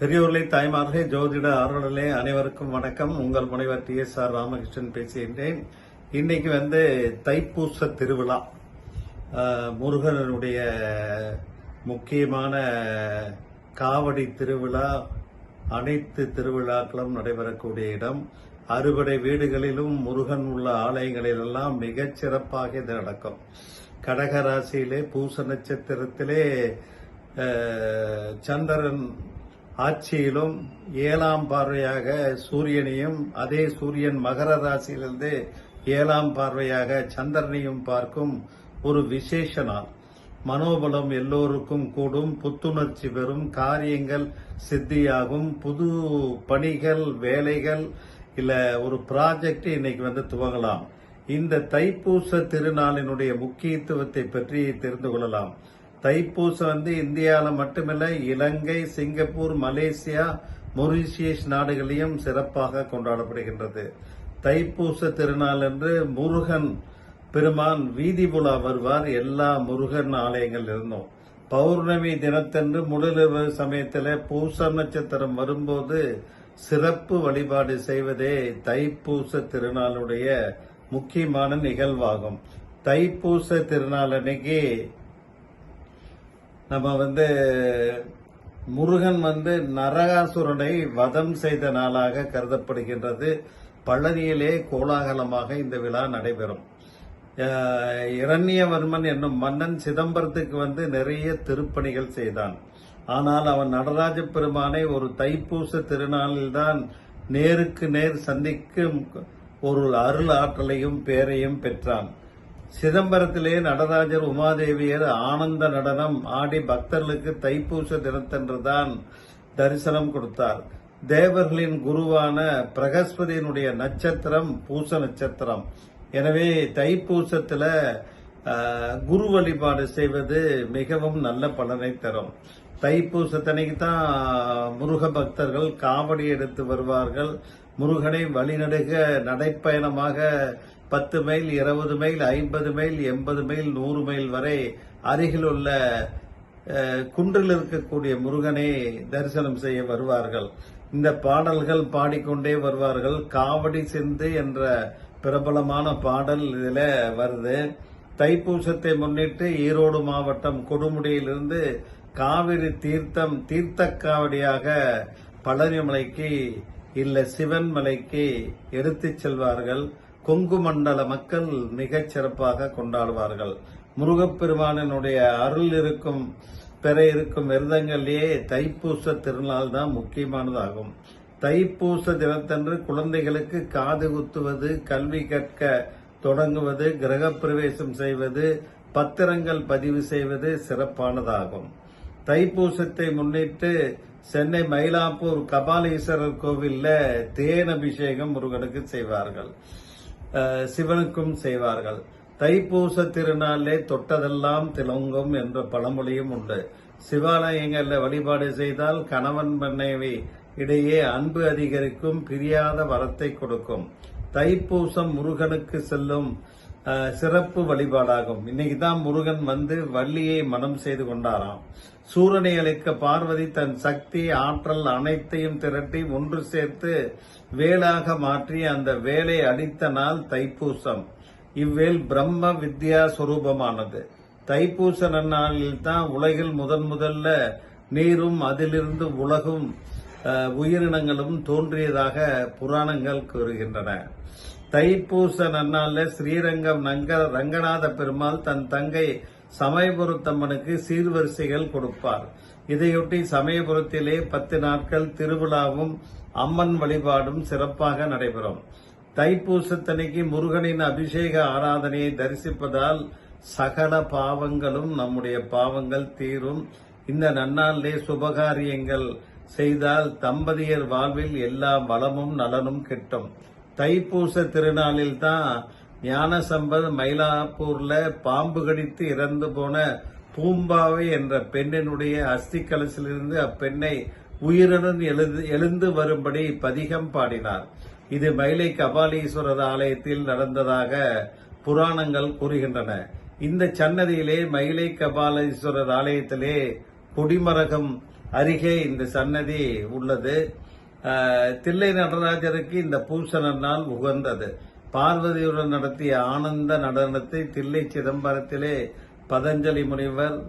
பெரியோர்களே தாய்மார்களே ஜோதிட ஆர்வலர்களே அனைவருக்கும் வணக்கம். உங்கள் முனைவர் டி எஸ் ஆர் ராமகிருஷ்ணன் பேசுகின்றேன். இன்னைக்கு வந்து தைப்பூச திருவிழா. முருகனுடைய முக்கியமான காவடி திருவிழா அனைத்து திருவிழாக்களும் நடைபெறக்கூடிய இடம். அறுபடை வீடுகளிலும் முருகன் உள்ள ஆலயங்களிலெல்லாம் மிகச் சிறப்பாக இது நடக்கும். கடக ராசியிலே பூச நட்சத்திரத்திலே சந்திரன் ஆட்சியிலும் ஏழாம் பார்வையாக சூரியனையும் அதே சூரியன் மகர ராசியிலிருந்து ஏழாம் பார்வையாக சந்திரனையும் பார்க்கும் ஒரு விசேஷ நாள். மனோபலம் எல்லோருக்கும் கூடும் புத்துணர்ச்சி பெறும் காரியங்கள் சித்தியாகும் புது பணிகள் வேலைகள் இல்ல ஒரு ப்ராஜெக்ட் இன்னைக்கு வந்து துவங்கலாம். இந்த தைப்பூச திருநாளினுடைய முக்கியத்துவத்தை பற்றி தெரிந்து கொள்ளலாம். தைப்பூசம் வந்து இந்தியாவில் மட்டுமில்லை இலங்கை சிங்கப்பூர் மலேசியா மொரிஷியஸ் நாடுகளையும் சிறப்பாக கொண்டாடப்படுகின்றது. தைப்பூச திருநாள் என்று முருகன் பெருமான் வீதி புலா வருவார். எல்லா முருகன் ஆலயங்கள் இருந்தும். பௌர்ணமி தினத்தன்று முழுநிலவு சமயத்தில் பூச நட்சத்திரம் வரும்போது சிறப்பு வழிபாடு செய்வதே தைப்பூச திருநாளுடைய முக்கியமான நிகழ்வாகும். தைப்பூச திருநாள் அன்னைக்கு நம்ம வந்து முருகன் வந்து நரகாசுரனை வதம் செய்த நாளாக கருதப்படுகின்றது. பழனியிலே கோலாகலமாக இந்த விழா நடைபெறும். இரண்யவர்மன் என்னும் மன்னன் சிதம்பரத்துக்கு வந்து நிறைய திருப்பணிகள் செய்தான். ஆனால் அவன் நடராஜ பெருமானை ஒரு தைப்பூச திருநாளில்தான் நேருக்கு நேர் சந்திக்கும் ஒரு அருள் ஆற்றலையும் பேரையும் பெற்றான். சிதம்பரத்திலே நடராஜர் உமாதேவியர் ஆனந்த நடனம் ஆடி பக்தர்களுக்கு தைப்பூச தினத்தன்றுதான் தரிசனம் கொடுத்தார். தேவர்களின் குருவான பிரகஸ்பதியினுடைய நட்சத்திரம் பூச நட்சத்திரம். எனவே தைப்பூசத்துல குரு வழிபாடு செய்வது மிகவும் நல்ல பலனை தரும். தைப்பூசத்தனைக்கு தான் முருக பக்தர்கள் காவடி எடுத்து வருவார்கள். முருகனை வழிநடுக நடைப்பயணமாக பத்து மைல் இருபது மைல் ஐம்பது மைல் எண்பது மைல் நூறு மைல் வரை அருகில் உள்ள குன்றில் இருக்கக்கூடிய முருகனை தரிசனம் செய்ய வருவார்கள். இந்த பாடல்கள் பாடிக்கொண்டே வருவார்கள். காவடி சிந்து என்ற பிரபலமான பாடல் இதில் வருது. தைப்பூசத்தை முன்னிட்டு ஈரோடு மாவட்டம் கொடுமுடியிலிருந்து காவிரி தீர்த்தம் தீர்த்த காவடியாக பழனிமலைக்கு இல்லை சிவன் மலைக்கு எடுத்துச் செல்வார்கள். கொங்கு மண்டல மக்கள் மிகச் சிறப்பாக கொண்டாடுவார்கள். முருகப்பெருமானினுடைய அருள் இருக்கும் பெற இருக்கும் விரதங்களிலேயே தைப்பூச திருநாள் தான் முக்கியமானதாகும். தைப்பூச தினத்தன்று குழந்தைகளுக்கு காது குத்துவது கல்வி கற்க தொடங்குவது கிரகப்பிரவேசம் செய்வது பத்திரங்கள் பதிவு செய்வது சிறப்பானதாகும். தைப்பூசத்தை முன்னிட்டு சென்னை மயிலாப்பூர் கபாலீஸ்வரர் கோவிலில் தேன் அபிஷேகம் முருகனுக்கு செய்வார்கள். சிவனுக்கும் செய்வார்கள். தைப்பூச திருநாளிலே தொட்டதெல்லாம் திலங்கும் என்ற பழமொழியும் உண்டு. சிவாலயங்களில் வழிபாடு செய்தால் கணவன் மனைவி இடையே அன்பு அதிகரிக்கும் பிரியாத வரத்தை கொடுக்கும். தைப்பூசம் முருகனுக்கு செல்லும். சிறப்பு வழிபாடாகும். இன்னைக்கு தான் முருகன் வந்து வள்ளியை மனம் செய்து கொண்டாராம். சூரனை அளிக்க பார்வதி தன் சக்தி ஆற்றல் அனைத்தையும் திரட்டி ஒன்று சேர்த்து வேலாக மாற்றி அந்த வேலை அடித்த நாள் தைப்பூசம். இவ்வேல் பிரம்ம வித்யா சுரூபமானது. தைப்பூச நன்னாளில் தான் உலகில் முதன் முதல்ல நீரும் அதிலிருந்து உலகும் உயிரினங்களும் தோன்றியதாக புராணங்கள் கூறுகின்றன. தைப்பூச நன்னாளில் ஸ்ரீரங்கம் நங்க ரங்கநாத பெருமாள் தன் தங்கை சமயபுரத்தம்மனுக்கு சீர்வரிசைகள் கொடுப்பார். இதையொட்டி சமயபுரத்திலே பத்து நாட்கள் திருவிழாவும் அம்மன் வழிபாடும் சிறப்பாக நடைபெறும். தைப்பூசத்தனைக்கு முருகனின் அபிஷேக ஆராதனையை தரிசிப்பதால் சகல பாவங்களும் நம்முடைய பாவங்கள் தீரும். இந்த நன்னாளிலே சுபகாரியங்கள் செய்தால் தம்பதியர் வாழ்வில் எல்லா வளமும் நலனும் கிட்டும். தைப்பூச திருநாளில் தான் ஞானசம்பத் மயிலாப்பூர்ல பாம்பு கடித்து இறந்து போன பூம்பாவை என்ற பெண்ணினுடைய அஸ்தி கலசிலிருந்து அப்பெண்ணை உயிருடன் எழுந்து எழுந்து வரும்படி பதிகம் பாடினார். இது மயிலை கபாலீஸ்வரர் ஆலயத்தில் நடந்ததாக புராணங்கள் கூறுகின்றன. இந்த சன்னதியிலே மயிலை கபாலீஸ்வரர் ஆலயத்திலே கொடிமரகம் அருகே இந்த சன்னதி உள்ளது. தில்லை நடராஜருக்கு இந்த பூச நாள் உகந்தது. பார்வதியுடன் நடத்திய ஆனந்த நடனத்தை தில்லை சிதம்பரத்திலே பதஞ்சலி முனிவர்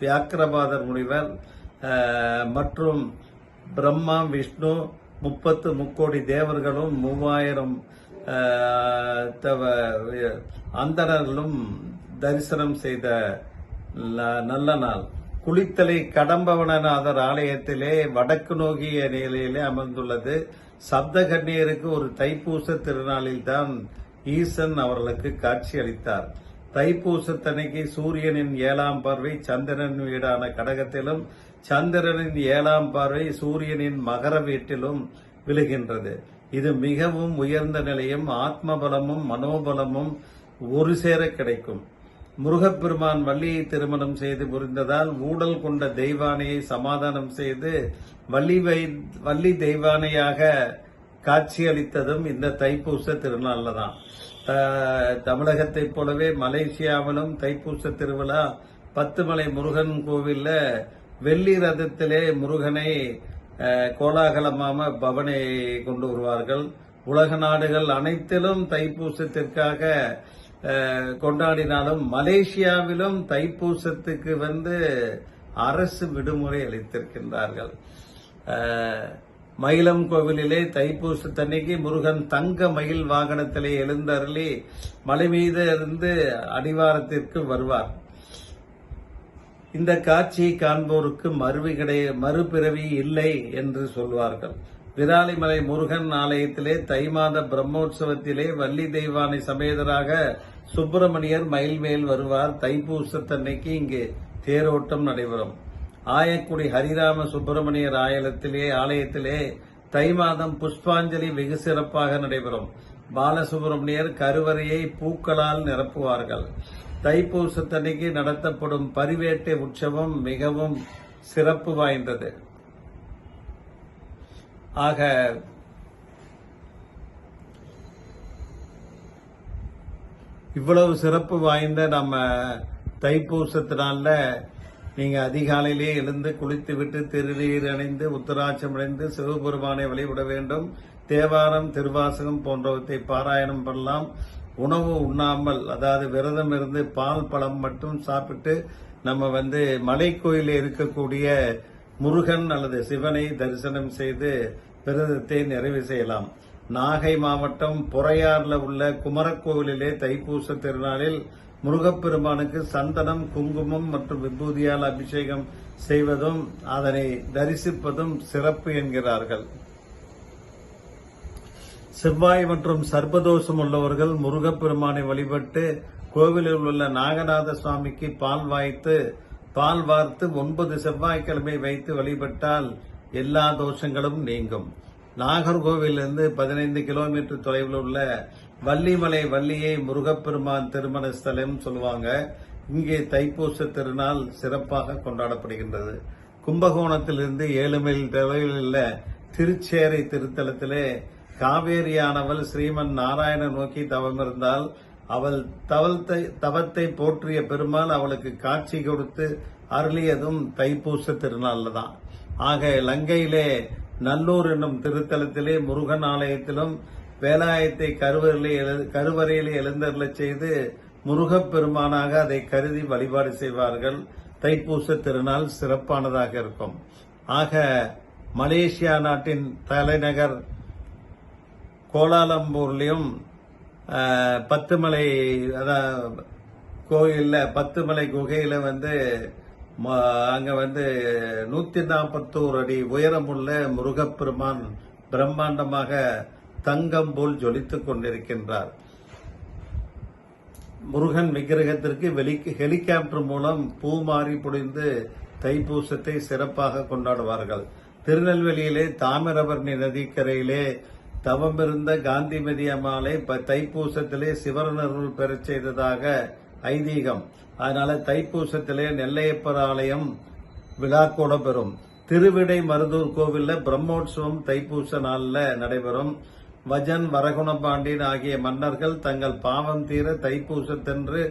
வியாக்கிரபாதர் முனிவர் மற்றும் பிரம்மா விஷ்ணு முப்பத்து முக்கோடி தேவர்களும் மூவாயிரம் அஹ், அந்தணர்களும் தரிசனம் செய்த ந- நல்ல நாள். குளித்தலை கடம்பவனநாதர் ஆலயத்திலே வடக்கு நோக்கிய நிலையிலே அமர்ந்துள்ளது. சப்த கன்னியருக்கு ஒரு தைப்பூச திருநாளில் தான் ஈசன் அவர்களுக்கு காட்சி அளித்தார். தைப்பூசத்தன்னைக்கு சூரியனின் ஏழாம் பார்வை சந்திரன் வீடான கடகத்திலும் சந்திரனின் ஏழாம் பார்வை சூரியனின் மகர வீட்டிலும் விழுகின்றது. இது மிகவும் உயர்ந்த நிலையும் ஆத்ம பலமும் மனோபலமும் ஒரு சேர கிடைக்கும். முருகப்பெருமான் வள்ளியை திருமணம் செய்து புரிந்ததால் ஊடல் கொண்ட தெய்வானையை சமாதானம் செய்து வள்ளி வை வள்ளி தெய்வானையாக காட்சியளித்ததும் இந்த தைப்பூச திருநாள்ல தான் தமிழகத்தைப் போலவே மலேசியாவிலும் தைப்பூச திருவிழா பத்துமலை முருகன் கோவில்ல வெள்ளி ரதத்திலே முருகனை கோலாகலமாக பவனை கொண்டு வருவார்கள். உலக நாடுகள் அனைத்திலும் தைப்பூசத்திற்காக கொண்டாடினாலும் மலேசியாவிலும் தைப்பூசத்துக்கு வந்து அரசு விடுமுறை அளித்திருக்கின்றார்கள். மயிலம் கோவிலிலே தைப்பூசத்தன்னைக்கு முருகன் தங்க மயில் வாகனத்திலே எழுந்தருளி மலை மீது இருந்து அடிவாரத்திற்கு வருவார். இந்த காட்சியை காண்போருக்கு மறுவி கிடை மறுபிறவி இல்லை என்று சொல்வார்கள். விராலிமலை முருகன் ஆலயத்திலே தை மாத பிரம்மோற்சவத்திலே வள்ளி தெய்வானை சமேதராக சுப்பிரமணியர் மயில்மேல் வருவார். தைப்பூசத்தன்னைக்கு இங்கு தேரோட்டம் நடைபெறும். ஆயக்குடி ஹரிராம சுப்பிரமணியர் ஆலயத்திலே ஆலயத்திலே தை மாதம் புஷ்பாஞ்சலி வெகு சிறப்பாக நடைபெறும். பாலசுப்பிரமணியர் கருவறையை பூக்களால் நிரப்புவார்கள். தைப்பூசத்தன்னைக்கு நடத்தப்படும் பரிவேட்டை உற்சவம் மிகவும் சிறப்பு வாய்ந்தது. ஆக இவ்வளவு சிறப்பு வாய்ந்த நம்ம தைப்பூசத்தினால நீங்க அதிகாலையிலே எழுந்து குளித்து விட்டு திருநீர் அணிந்து உத்தராட்சம் அடைந்து சிவபெருமானை வழிபட வேண்டும். தேவாரம் திருவாசகம் போன்றவற்றை பாராயணம் பண்ணலாம். உணவு உண்ணாமல் அதாவது விரதம் இருந்து பால் பழம் மட்டும் சாப்பிட்டு நம்ம வந்து மலைக்கோயிலில் இருக்கக்கூடிய முருகன் அல்லது சிவனை தரிசனம் செய்து விரதத்தை நிறைவு செய்யலாம். நாகை மாவட்டம் பொறையாறுல உள்ள குமரக்கோவிலிலே தைப்பூச திருநாளில் முருகப்பெருமானுக்கு சந்தனம் குங்குமம் மற்றும் விபூதியால் அபிஷேகம் செய்வதும் அதனை தரிசிப்பதும் சிறப்பு என்கிறார்கள். செவ்வாய் மற்றும் சர்பதோஷம் உள்ளவர்கள் முருகப்பெருமானை வழிபட்டு கோவிலில் உள்ள நாகநாத சுவாமிக்கு பால் வாய்த்து பால் வார்த்து ஒன்பது செவ்வாய்க்கிழமை வைத்து வழிபட்டால் எல்லா தோஷங்களும் நீங்கும். நாகர்கோவிலிருந்து பதினைந்து கிலோமீட்டர் தொலைவில் உள்ள வள்ளிமலை வள்ளியை முருகப்பெருமான் திருமண ஸ்தலம் சொல்லுவாங்க. இங்கே தைப்பூச திருநாள் சிறப்பாக கொண்டாடப்படுகின்றது. கும்பகோணத்திலிருந்து ஏழு மைல் தொலைவில் உள்ள திருச்சேரை திருத்தலத்திலே காவேரியானவள் ஸ்ரீமன் நாராயணன் நோக்கி தவமிருந்தால் அவள் தவத்தை தவத்தை போற்றிய பெருமாள் அவளுக்கு காட்சி கொடுத்து அருளியதும் தைப்பூச திருநாளில் தான். ஆக லங்கையிலே நல்லூர் என்னும் திருத்தலத்திலே முருகன் ஆலயத்திலும் வேலாயத்தை கருவறையிலே எழு- எழுந்தருளச் செய்து முருகப்பெருமானாக அதை கருதி வழிபாடு செய்வார்கள். தைப்பூச திருநாள் சிறப்பானதாக இருக்கும். ஆக மலேசியா நாட்டின் தலைநகர் கோலாலம்பூர்லேயும் பத்துமலை அதான் கோயிலில் பத்துமலை குகையில் வந்து அங்கே வந்து நூற்றி நாற்பத்தோரு அடி உயரமுள்ள முருகப்பெருமான் பிரம்மாண்டமாக தங்கம் போல் ஜொலித்துக் கொண்டிருக்கின்றார். முருகன் விக்கிரகத்திற்கு ஹெலிகாப்டர் மூலம் பூமாரி பொழிந்து தைப்பூசத்தை சிறப்பாக கொண்டாடுவார்கள். திருநெல்வேலியிலே தாமிரபரணி நதிக்கரையிலே தவமிருந்த காந்திமதி அம்மாளை ப- தைப்பூசத்திலே சிவனருள் பெறச் செய்ததாக ஐதீகம். அதனால தைப்பூசத்திலே நெல்லையப்பர் ஆலயம் விழா கூட பெறும் திருவிடை மருதூர் கோவில்ல பிரம்மோற்சவம் தைப்பூச நாளில் நடைபெறும். வஜன் வரகுணபாண்டியன் ஆகிய மன்னர்கள் தங்கள் பாவம் தீர தைப்பூசத்தன்று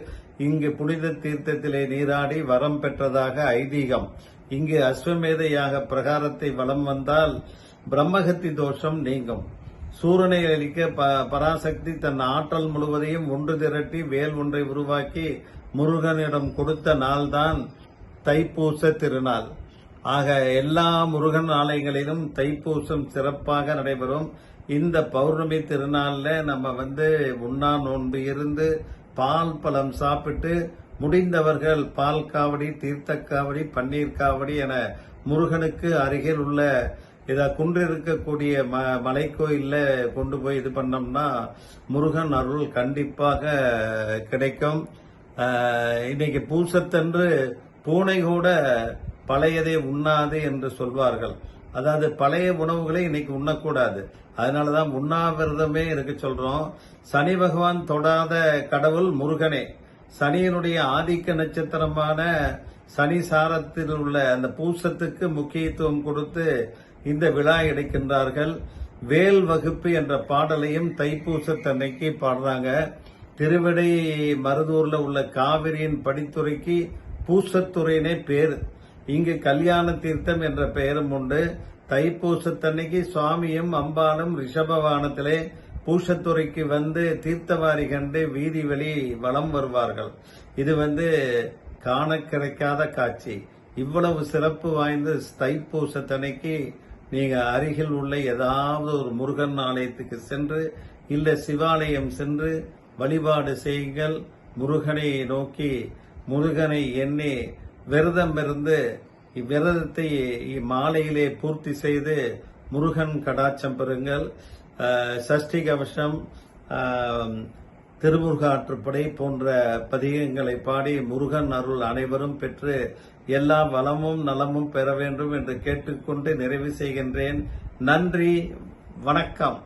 இங்கு புனித தீர்த்தத்திலே நீராடி வரம் பெற்றதாக ஐதீகம். இங்கு அஸ்வமேதையாக பிரகாரத்தை வலம் வந்தால் பிரம்மகத்தி தோஷம் நீங்கும். சூரனை அளிக்க ப- பராசக்தி தன் ஆற்றல் முழுவதையும் ஒன்று திரட்டி வேல் ஒன்றை உருவாக்கி முருகனிடம் கொடுத்த நாள்தான் தைப்பூச திருநாள். ஆக எல்லா முருகன் ஆலயங்களிலும் தைப்பூசம் சிறப்பாக நடைபெறும். இந்த பௌர்ணமி திருநாளில் நம்ம வந்து உண்ணா நோன்பு இருந்து பால் பழம் சாப்பிட்டு முடிந்தவர்கள் பால் காவடி தீர்த்த காவடி பன்னீர் காவடி என முருகனுக்கு அருகில் உள்ள இத குன்று இருக்கக்கூடிய ம மலைக்கோயிலில் கொண்டு போய் இது பண்ணோம்னா முருகன் அருள் கண்டிப்பாக கிடைக்கும். இன்னைக்கு பூசத்தன்று பூனை கூட பழையதை உண்ணாது என்று சொல்வார்கள். அதாவது பழைய உணவுகளை இன்னைக்கு உண்ணக்கூடாது. அதனால தான் உண்ணாவிரதமே இருக்க சொல்றோம். சனி பகவான் தொடாத கடவுள் முருகனே. சனியினுடைய ஆதிக்க நட்சத்திரமான சனி சாரத்தில் உள்ள அந்த பூசத்துக்கு முக்கியத்துவம் கொடுத்து இந்த விழா எடுக்கின்றார்கள் வேல் வகுப்பு என்ற பாடலையும் தைப்பூசத்தன்னைக்கு பாடுறாங்க. திருவிடை மருதூர்ல உள்ள காவிரியின் படித்துறைக்கு பூசத்துறையினே பேர். இங்கு கல்யாண தீர்த்தம் என்ற பெயரும் உண்டு. தைப்பூசத்தன்னைக்கு சுவாமியும் அம்பானும் ரிஷபவானத்திலே பூசத்துறைக்கு வந்து தீர்த்தவாரி கண்டு வீதி வெளி வலம் வருவார்கள். இது வந்து காண கிடைக்காத காட்சி. இவ்வளவு சிறப்பு வாய்ந்த தைப்பூசத்தன்னைக்கு நீங்க அருகில் உள்ள ஏதாவது ஒரு முருகன் ஆலயத்துக்கு சென்று இல்ல சிவாலயம் சென்று வழிபாடு செய்யுங்கள். முருகனை நோக்கி முருகனை எண்ணி விரதம் இருந்து இவ்விரதத்தை மாலையிலே பூர்த்தி செய்து முருகன் கடாட்சம் பெறுங்கள். சஷ்டி கவசம் திருமுருகாற்றுப்படை போன்ற பதிகங்களை பாடி முருகன் அருள் அனைவரும் பெற்று எல்லா வளமும் நலமும் பெற வேண்டும் என்று கேட்டுக்கொண்டு நிறைவு செய்கின்றேன். நன்றி வணக்கம்.